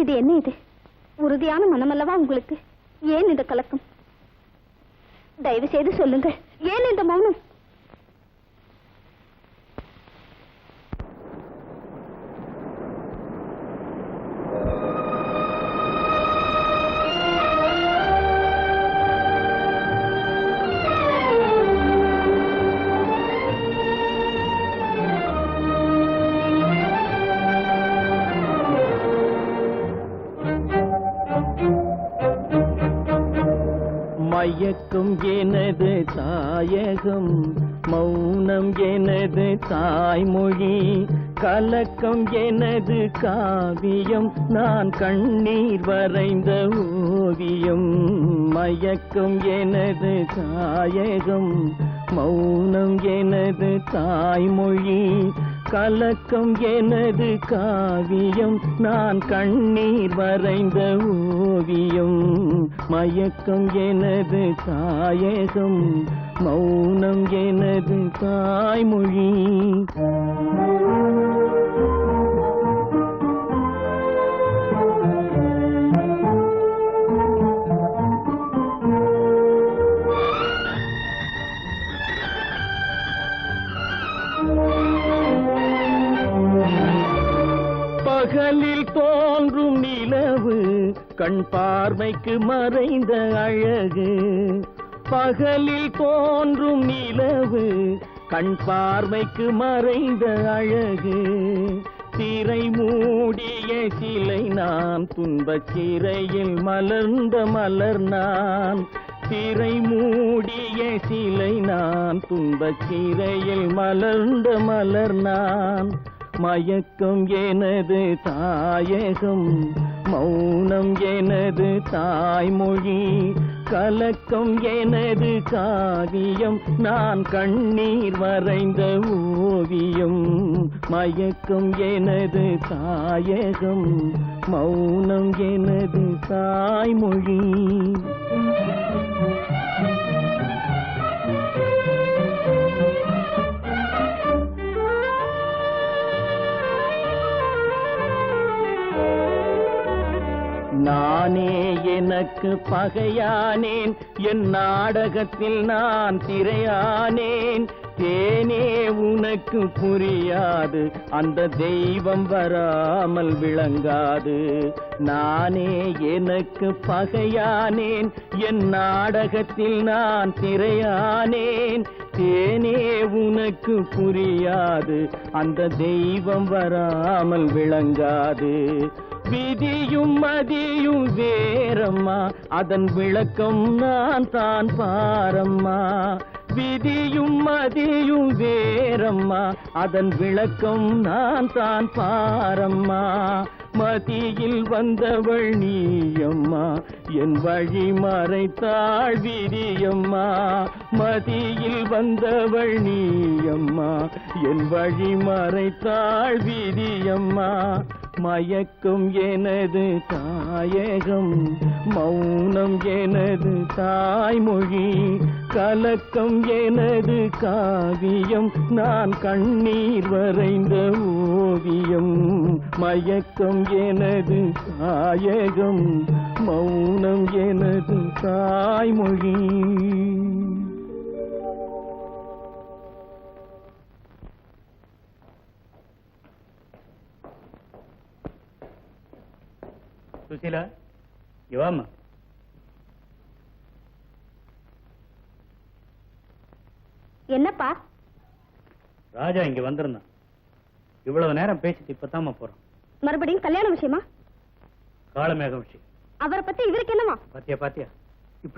இது என்ன இது? உறுதியான மனமல்லவா உங்களுக்கு? ஏன் இந்த கலக்கம்? தயவு செய்து சொல்லுங்கள். ஏன் இந்த மௌனம்? மயக்கம் எனது தாயகம் மௌனம் எனது தாய்மொழி கலக்கம் எனது காவியம் நான் கண்ணீர் வரைந்த ஓவியம் மயக்கம் எனது தாயகம் மௌனம் எனது தாய்மொழி கலக்கம் எனது காவியம் நான் கண்ணீர் வரைந்த ஓவியம். மயக்கம் எனது தாயகம் மௌனம் எனது தாய்மொழி Thank you. பகலில் தோன்றும் நிலவு கண் பார்வைக்கு மறைந்த அழகு. பகலில் தோன்றும் நிலவு கண் பார்வைக்கு மறைந்த அழகு. சிறை மூடிய சிலை நான் துன்பச் சிறையில் மலர்ந்த மலர் நான். சிறை மூடிய சிலை நான் துன்பச் சிறையில் மலர்ந்த மலர் நான். மயக்கம் எனது தாயகம் மௌனம் எனது தாய்மொழி கலக்கம் எனது காவியம் நான் கண்ணீர் வரைந்த ஓவியம் மயக்கம் எனது தாயகம் மௌனம் எனது தாய்மொழி. நானே எனக்கு பகையானேன்? என் நாடகத்தில் நான் திரையானேன். தேனே உனக்கு புரியாது. அந்த தெய்வம் வராமல் விளங்காது. நானே எனக்கு பகையானேன். என் நாடகத்தில் நான் திரையானேன். தேனே உனக்கு புரியாது. அந்த தெய்வம் வராமல் விளங்காது. விதியும் மதியும் வேறம்மா. அதன் விளக்கம் நான் தான் பாரம்மா. விதியும் மதியும் வேறம்மா. அதன் விளக்கம் நான் தான் பாரம்மா. மதியில் வந்தவள் நீயம்மா. என் வழி மறைத்தாள் விதியம்மா. மதியில் வந்தவள் நீயம்மா. என் வழி மறைத்தாள் விதியம்மா. மயக்கும் எனது தாயகம் மௌனம் எனது தாய்மொழி கலக்கம் எனது காவியம் நான் கண்ணீர் வரைந்த ஓவியம். மயக்கம் எனது தாயகம் மௌனம் எனது தாய்மொழி. சுசீலா இவாமா என்னப்பா? ராஜா இங்க வந்திருந்தான். இவ்வளவு நேரம் பேசிட்டு இப்பதாம்மா போறோம். மறுபடியும் கல்யாண விஷயமா? காலமேகம் விஷயம். அவரை பத்தி இவருக்கு என்னவா பாத்தியா பாத்தியா?